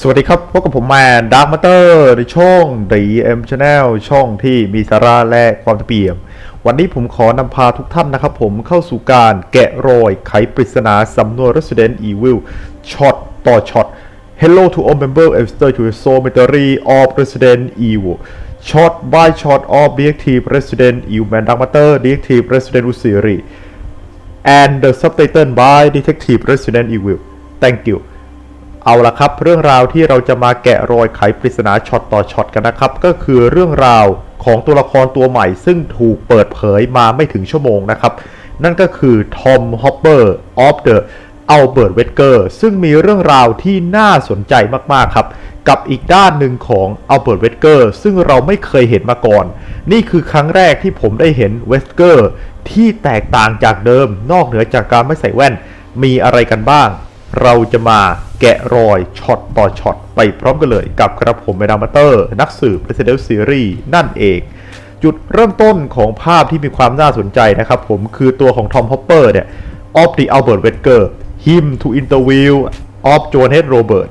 สวัสดีครับ พบกับผมแมนดาร์คมาเตอร์ในช่อง DM Channel ช่องที่มีสาระและความเปี่ยม วันนี้ผมขอนำพาทุกท่านนะครับผมเข้าสู่การแกะรอยไขปริศนาสำนวน Resident Evil ช็อตต่อช็อต Hello to all members and stay to the soul mystery of Resident Evil Shot by shot of Detective Resident Evil Man Dark Matter Detective Resident Evil Series and the subtitle by Detective Resident Evil Thank you เอาละครับ เรื่องราวที่เราจะมาแกะรอยไขปริศนาช็อตต่อช็อตกันนะครับ ก็คือเรื่องราวของตัวละครตัวใหม่ ซึ่งถูกเปิดเผยมาไม่ถึงชั่วโมงนะครับ นั่นก็คือทอมฮอปเปอร์ออฟเดอะอัลเบิร์ตเวตเกอร์ซึ่งมีเรื่องราวที่น่าสนใจมาก ๆ ครับ กับอีกด้านหนึ่งของอัลเบิร์ตเวตเกอร์ซึ่งเราไม่เคยเห็นมาก่อน นี่คือครั้งแรกที่ผมได้เห็นเวสเกอร์ที่แตกต่างจากเดิม นอกเหนือจากการไม่ใส่แว่นมีอะไรกันบ้าง เราจะมาแกะรอยช็อตต่อช็อตไปพร้อมกันเลยกับกระผมเมดามาเตอร์ นักสืบ Resident Series นั่นเอง จุดเริ่มต้นของภาพที่มีความน่าสนใจนะครับผมคือตัวของทอมฮอปเปอร์เนี่ย of the Albert Wesker him to interview of John Head Robert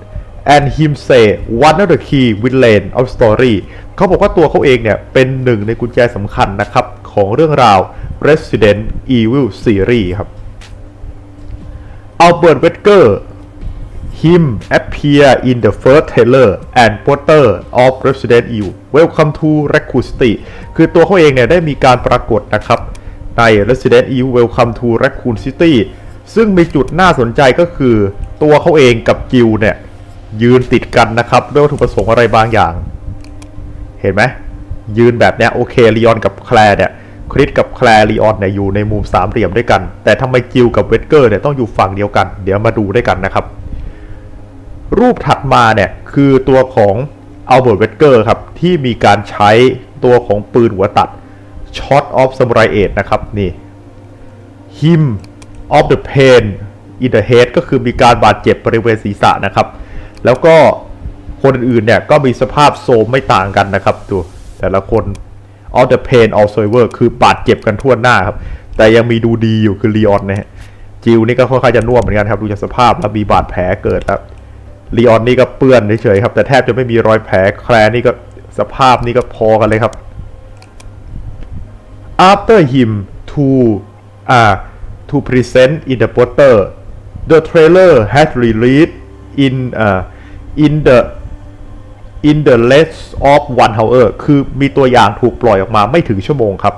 and him say one of the key villain of story เขาบอกว่าตัวเขาเองเนี่ย เป็นหนึ่งในกุญแจสำคัญนะครับ ของเรื่องราว Resident Evil Series ครับ Albert Wesker him appear in the first trailer and poster of Resident Evil Welcome to Raccoon City คือตัวเขาเองเนี่ยได้มีการปรากฏนะครับ ใน Resident Evil Welcome to Raccoon City ซึ่งมีจุดน่าสนใจก็คือตัวเขาเองกับจิวเนี่ย ยืนติดกันนะครับ ด้วยวัตถุประสงค์อะไรบางอย่าง เห็นไหมยืนแบบเนี้ยโอเคลีออนกับแคลร์เนี่ย คริสกับแคลรีออนเนี่ยอยู่ในมุมสามเหลี่ยมด้วยกัน แต่ทำไมจิวกับเวสเกอร์เนี่ยต้องอยู่ฝั่งเดียวกัน เดี๋ยวมาดูด้วยกันนะครับ รูปถัดมาเนี่ยคือตัวของอัลเบิร์ตเวสเกอร์ครับที่มีการใช้ตัวของปืนหัวตัดช็อตออฟ a ม u ไรเอ e นะครับนี่ him of the pain in the head ก็คือมีการบาดเจ็บบริเวณศีรษะนะครับ แล้วก็คนอื่นๆเนี่ยก็มีสภาพโซมไม่ต่างกันนะครับดูแต่ละคน of the pain all survivor คือบาดเจ็บกันทั่วหน้าครับ แต่ยังมีดูดีอยู่คือลีออนนะฮะจิวนี่ก็ค่อนข้างจะน่วมเหมือนกันครับดูจากสภาพแล้วมีบาดแผลเกิดแล้วลีออนนี่ก็เปื้อนเฉยๆครับ แต่แทบจะไม่มีรอยแผลแคลร์นี่ก็สภาพนี่ก็พอกันเลยครับ after him to uh, to present in the poster the trailer has released in uh, in the in the less of one hour คือมีตัวอย่างถูกปล่อยออกมาไม่ถึงชั่วโมงครับ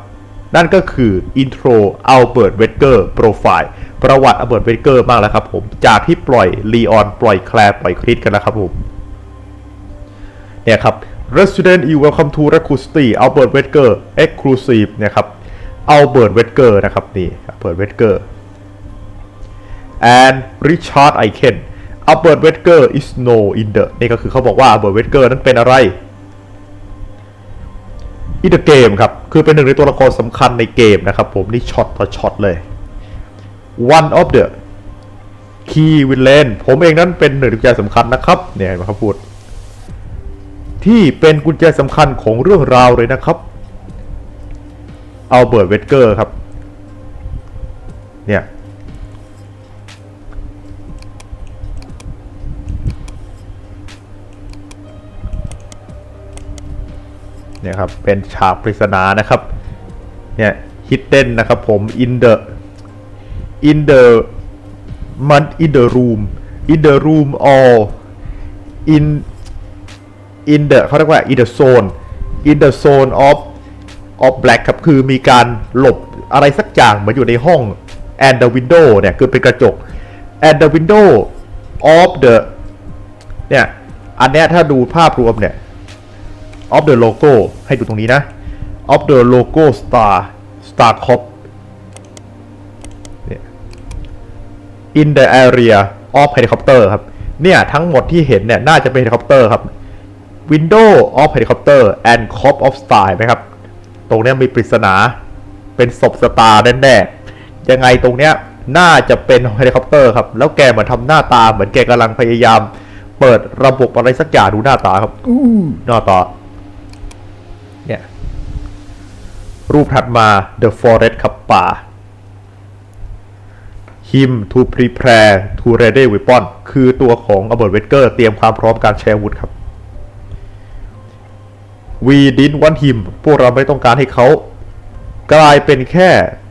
นั่นก็คือ intro Albert Wesker profile ประวัติ Albert Wesker มากแล้วครับผม จากที่ปล่อยลีออนปล่อยแคลร์ปล่อยคริสกันนะครับผม เนี่ยครับ Resident Evil Welcome to Raccoon City Albert Wesker Exclusive เนี่ยครับ Albert Wesker นะครับนี่ Albert Wesker and Richard Aiken Albert Wesker is no in the นี่ก็คือเขาบอกว่า Albert Wesker นั้นเป็นอะไร in the game ครับ คือเป็นหนึ่งในตัวละครสำคัญในเกมนะครับผม นี่ช็อตต่อช็อตเลย one of the key villain ผมเองนั้นเป็นหนึ่งในกุญแจสำคัญนะครับ เนี่ยนไหมครับพูด ที่เป็นกุญแจสำคัญของเรื่องราวเลยนะครับอัลเบิร์ตเวสเกอร์ครับ เนี่ย เนี่ยครับเป็นฉากปริศนานะครับเนี่ย hidden นนะครับผม in the in the มัน in the room in the room or in in the เขาเรียกว่า in the zone in the zone of of black ครับคือมีการหลบอะไรสักอย่างเหมือนอยู่ในห้อง and the window เนี่ยคือเป็นกระจก and the window of the เนี่ยอันเนี้ยถ้าดูภาพรวมเนี่ย of the logo ให้ดูตรงนี้นะ of the logo star star cop เนี่ย in the area of helicopter ครับ เนี่ยทั้งหมดที่เห็นเนี่ยน่าจะเป็นเฮลิคอปเตอร์ครับ window of helicopter and cop of star ไหมครับ ตรงเนี้ยมีปริศนาเป็นศพสตาร์แน่ๆ ยังไงตรงเนี้ยน่าจะเป็นเฮลิคอปเตอร์ครับ แล้วแกเหมือนทำหน้าตาเหมือนแกกำลังพยายาม เปิดระบบอะไรสักอย่างดูหน้าตาครับ อู้หน้าตา เนี่ย รูปถัดมา The Forest ครับป่า him to prepare to ready weapon คือตัวของอเบิร์ตเวเกอร์เตรียมความพร้อมการใช้อาวุธครับ we didn't want him พวกเราไม่ต้องการให้เขา กลายเป็นแค่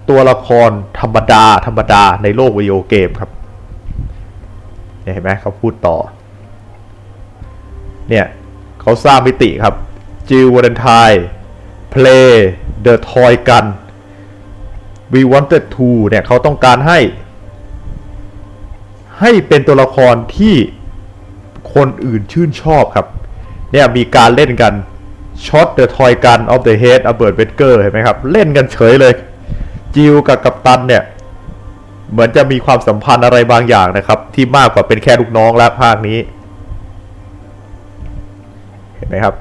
ตัวละครธรรมดา ธรรมดาในโลกวิดีโอเกมครับเนี่ยเห็นไหมเขาพูดต่อ เนี่ยเขาสร้างมิติครับจิวว a เลนไท play the toy gun we wanted to เนี่ยเขาต้องการให้ ให้เป็นตัวละครที่คนอื่นชื่นชอบครับ เนี่ยมีการเล่นกัน shot the toy gun of the head of Bert Wesker เห็นไหมครับ เล่นกันเฉยเลย จิวกับกัปตันเนี่ย เหมือนจะมีความสัมพันธ์อะไรบางอย่างนะครับ ที่มากกว่าเป็นแค่ลูกน้องและภาคนี้ เห็นไหมครับ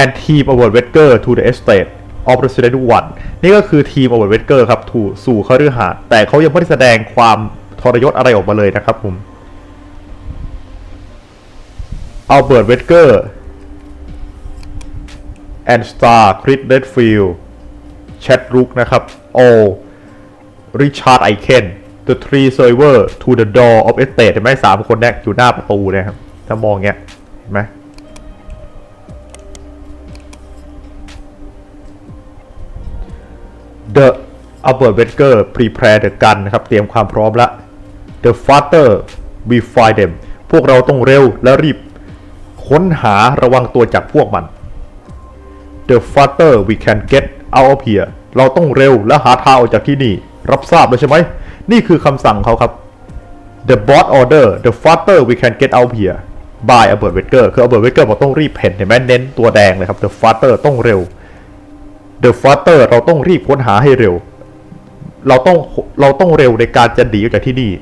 and team of Wesker to the estate of Resident 1นี่ก็คือทีม of Wesker ครับถูสู่เขาฤหาสน์แต่เขายังไม่ได้แสดงความทรยศอะไรออกมาเลยนะครับผมอัลเบิร์ตเวสเกอร์แอนสตาร์คริสเดดฟิลด์แชดรุกนะครับโอริชาร์ดไอเคน The Three Server to the Door of Estate เห็นไหมสามคนเนี่ยอยู่หน้าประตูเนะครับ ถ้ามองเงี้ย เห็นไหม Albert Wesker prepare the gun นนะครับเตรียมความพร้อมละ The faster we find them พวกเราต้องเร็วและรีบ ค้นหาระวังตัวจากพวกมัน The faster we can get out of here เราต้องเร็วและหาทางออกจากที่นี่ รับทราบแล้วใช่ไหม นี่คือคำสั่งเขาครับ The boss order the faster we can get out of here by Albert Wesker คือ Albert Wesker บอกต้องรีบเห็นเห็นไหมเน้นตัวแดงเลยครับ The faster ต้องเร็ว The faster เราต้องรีบค้นหาให้เร็ว เราต้องเราต้องเร็วในการจะหนีออกจากที่นี่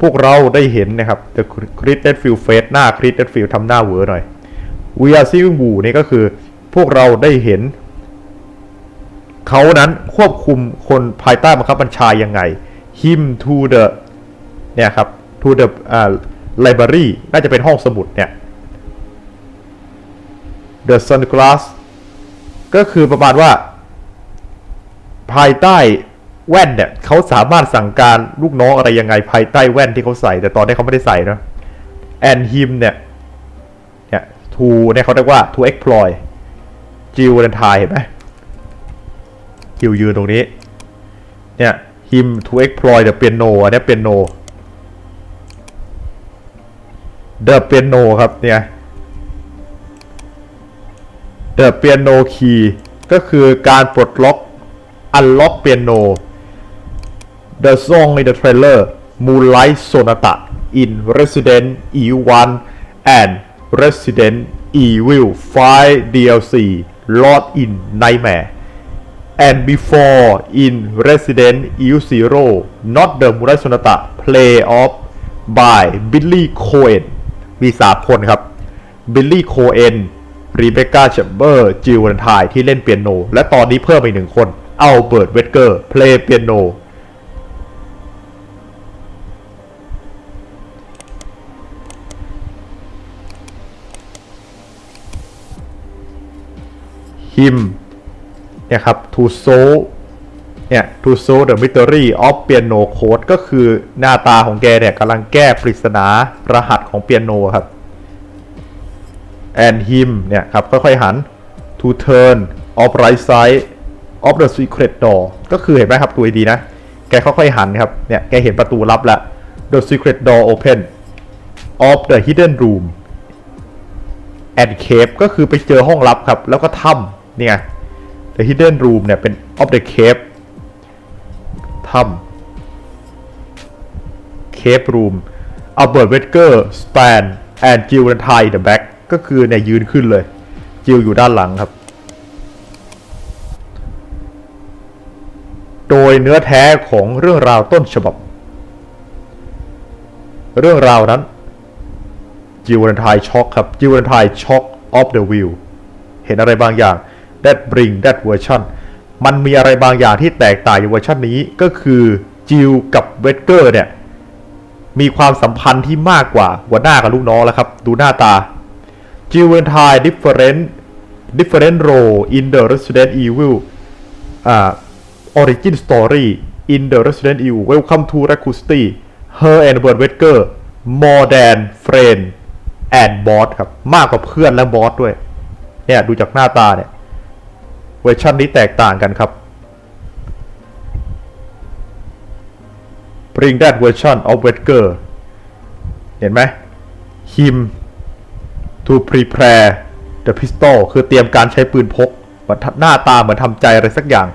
พวกเราได้เห็นนะครับ The Chris Redfield Face หน้า Chris Redfield ทำหน้าเวอหน่อย We are seeing Wu นี่ก็คือพวกเราได้เห็น เขานั้นควบคุมคนภายใต้บังคับบัญชายังไง Him to the เนี่ยครับ to the อ่า library น่าจะเป็นห้องสมุดเนี่ย The sunglass ก็คือประมาณว่า ภายใต้แว่นเนี่ยเขาสามารถสั่งการลูกน้องอะไรยังไงภายใต้แว่นที่เขาใส่ แต่ตอนนี้เขาไม่ได้ใส่นะ and him เนี่ยเนี่ย to เนี่ยเขาเรียกว่า to exploit จิวเลนทายเห็นไหมจิวยืนตรงนี้ เนี่ย him to exploit the piano อันนี้ piano the piano ครับเนี่ย the piano key ก็คือการปลดล็อก unlock piano the song in the trailer Moonlight Sonata in Resident Evil 1 and Resident Evil 5 DLC Lord in Nightmare and before in Resident Evil 0 not the Moonlight Sonata play of by Billy Cohen มีสามคนครับ Billy Cohen รีเบคก้าแชมเบอร์ จิววันทายที่เล่นเปียโน และตอนนี้เพิ่มอีกหนึ่งคน อัลเบิร์ตเวสเกอร์เพลย์เปียโน him เนี่ยครับ to solve เนี่ย to solve the mystery of piano code ก็คือหน้าตาของแกเนี่ยกำลังแก้ปริศนารหัสของเปียโนครับ and him เนี่ยครับ ค่อยๆหัน to turn of right side of the secret door ก็คือเห็นไหมครับตัวดีนะ แกค่อยๆหันครับ เนี่ย แกเห็นประตูลับล้ว the secret door open of the hidden room and cave ก็คือไปเจอห้องลับครับ แล้วก็ถ้ำเนี่ย the hidden room เนี่ยเป็น of the cave ถ้ำ cave room Albert Wesker Stan and Jill and Ty the back ก็คือเนี่ยยืนขึ้นเลย จิลอยู่ด้านหลังครับ โดยเนื้อแท้ของเรื่องราวต้นฉบับ เรื่องราวนั้นจิว a นทายช็อกครับจิว a นทายช็อก of the view เห็นอะไรบางอย่าง that bring that version มันมีอะไรบางอย่างที่แตกต่างเวอร์ชันนี้ก็คือจิวกับเวสเกอร์เนี่ยมีความสัมพันธ์ที่มากกว่าหัวหน้ากับลูกน้องแล้วครับ ดูหน้าตาจิวเวนทาย different different role in the Resident Evil อ่า origin story in the Resident Evil Welcome to Raccoon City Her and Bert Wesker more than friend and boss ครับ มากกว่าเพื่อนและบอสด้วย เนี่ย ดูจากหน้าตาเนี่ย เวอร์ชันนี้แตกต่างกันครับ Bring that version of Wesker เห็นไหม him to prepare the pistol คือเตรียมการใช้ปืนพกหน้าตาเหมือนทำใจอะไรสักอย่าง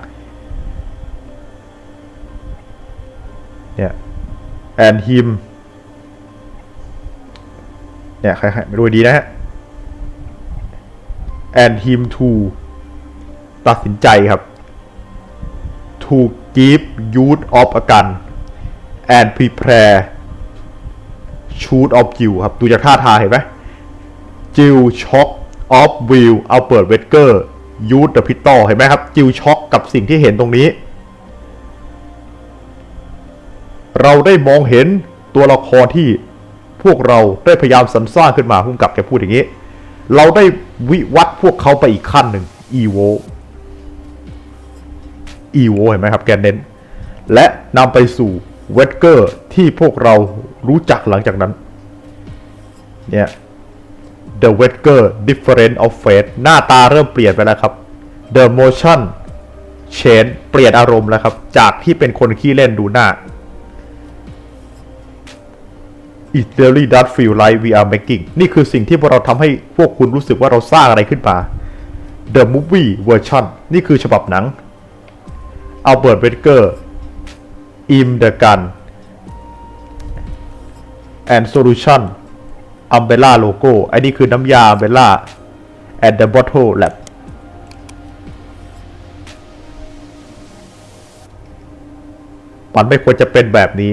and him เนี่ยใครๆไม่รู้ดีนะฮะ and him to ตัดสินใจครับ to give use of a gun and prepare shoot of Jill ครับ ดูจากท่าทางเห็นไหมจิลช็อกออฟวิลเอาเปิดเวสเกอร์ยูดเดอะพิตตอเห็นไหมครับจิลช็อกกับสิ่งที่เห็นตรงนี้ เราได้มองเห็นตัวละครที่พวกเราได้พยายามสรรสร้างขึ้นมาพุ่มกับแกพูดอย่างนี้ เราได้วิวัฒน์พวกเขาไปอีกขั้นหนึ่งอีโวอีโวเห็นไหมครับแกเน้น และนำไปสู่เวสเกอร์ที่พวกเรารู้จักหลังจากนั้น เนี่ย The Wesker Different of Fate หน้าตาเริ่มเปลี่ยนไปแล้วครับ The Motion Change เปลี่ยนอารมณ์แล้วครับ จากที่เป็นคนขี้เล่นดูหน้า It really does feel like we are making นี่คือสิ่งที่พวกเราทำให้พวกคุณรู้สึกว่าเราสร้างอะไรขึ้นมา The Movie Version นี่คือฉบับหนัง Albert Wesker Im the Gun and Solution อัมเบล่าโลโก้ไอ้นี่คือน้ำยาอัมเบล่า and the bottle lab มันไม่ควรจะเป็นแบบนี้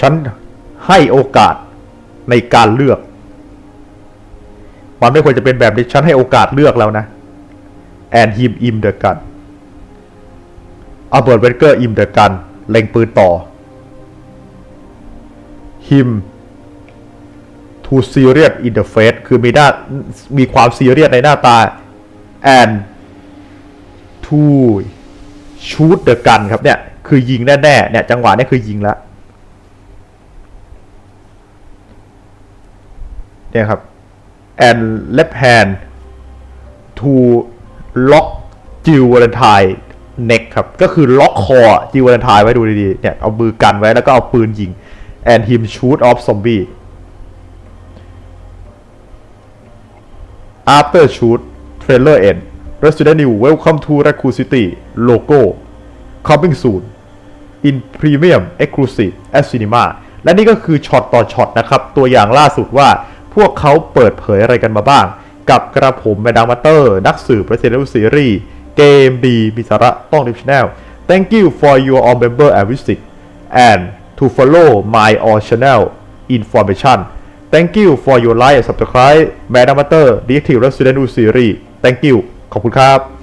ฉันให้โอกาสในการเลือก มันไม่ควรจะเป็นแบบนี้ฉันให้โอกาสเลือกแล้วนะ and him im the gun อัลเบิร์ตเวนเกอร์ im the gun เล็งปืนต่อ him to serious in the face คือมีหน้ามีความซีเรียสในหน้าตา and to shoot the gun ครับเนี่ย คือยิงแน่ๆเนี่ย จังหวะนี้คือยิงแล้ว เนี่ยครับ and left hand to lock จิววาเลนไทน์เน็กครับ ก็คือล็อกคอจิววาเลนไทน์ไว้ดูดีๆ เนี่ย เอามือกันไว้แล้วก็เอาปืนยิง and him shoot off zombie after shoot trailer end Resident Evil Welcome to Raccoon City logo coming soon in premium exclusive at cinema และนี่ก็คือช็อตต่อช็อตนะครับ ตัวอย่างล่าสุดว่า พวกเขาเปิดเผยอะไรกันมาบ้าง กับกระผมแมดามมาเตอร์ นักสืบ Resident Evil Series เกมดีมีสาระต้องดิฟชแนล Thank you for your all member and visit and to follow my all channel information Thank you for your like and subscribe แมดามมาเตอร์ Detective Resident Evil Series Thank you ขอบคุณครับ